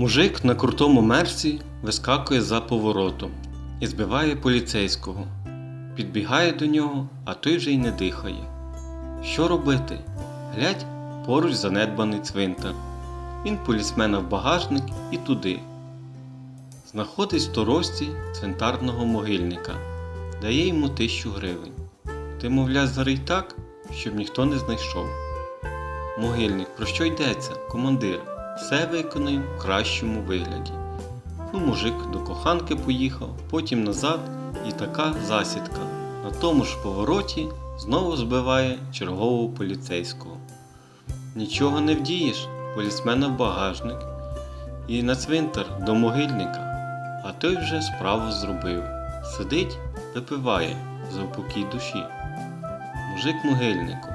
Мужик на крутому мерсі вискакує за поворотом і збиває поліцейського. Підбігає до нього, а той вже й не дихає. Що робити? Глядь, поруч занедбаний цвинтар. Він полісмена в багажник і туди. Знаходить в сторожці цвинтарного могильника, дає йому тисячу гривень. Ти, мовляв, зарий так, щоб ніхто не знайшов. Могильник, про що йдеться, командир? Все виконаю в кращому вигляді. Ну, мужик до коханки поїхав, потім назад і така засідка. На тому ж повороті знову збиває чергового поліцейського. Нічого не вдієш, полісмена в багажник і на цвинтар до могильника, а той вже справу зробив. Сидить, випиває за упокій душі. Мужик могильнику,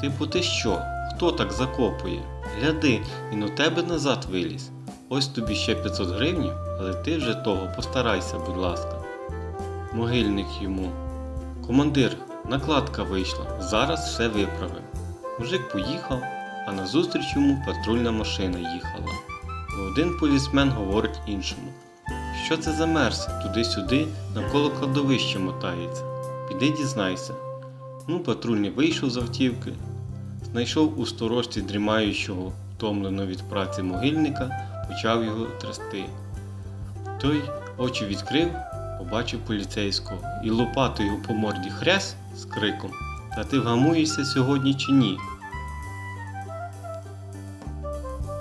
типу ти що? Хто так закопує? Гляди, він у тебе назад виліз. Ось тобі ще 500 гривень, але ти вже того постарайся, будь ласка. Могильник йому. Командир, накладка вийшла, зараз все виправим. Мужик поїхав, а назустріч йому патрульна машина їхала. Один полісмен говорить іншому. Що це за мерз туди-сюди навколо кладовища мотається? Піди дізнайся. Ну, патрульний вийшов з автівки, знайшов у сторожці дрімаючого, втомлено від праці могильника, почав його трясти. Той очі відкрив, побачив поліцейського і лопатою по морді хряс з криком Та ти вгамуєшся сьогодні чи ні?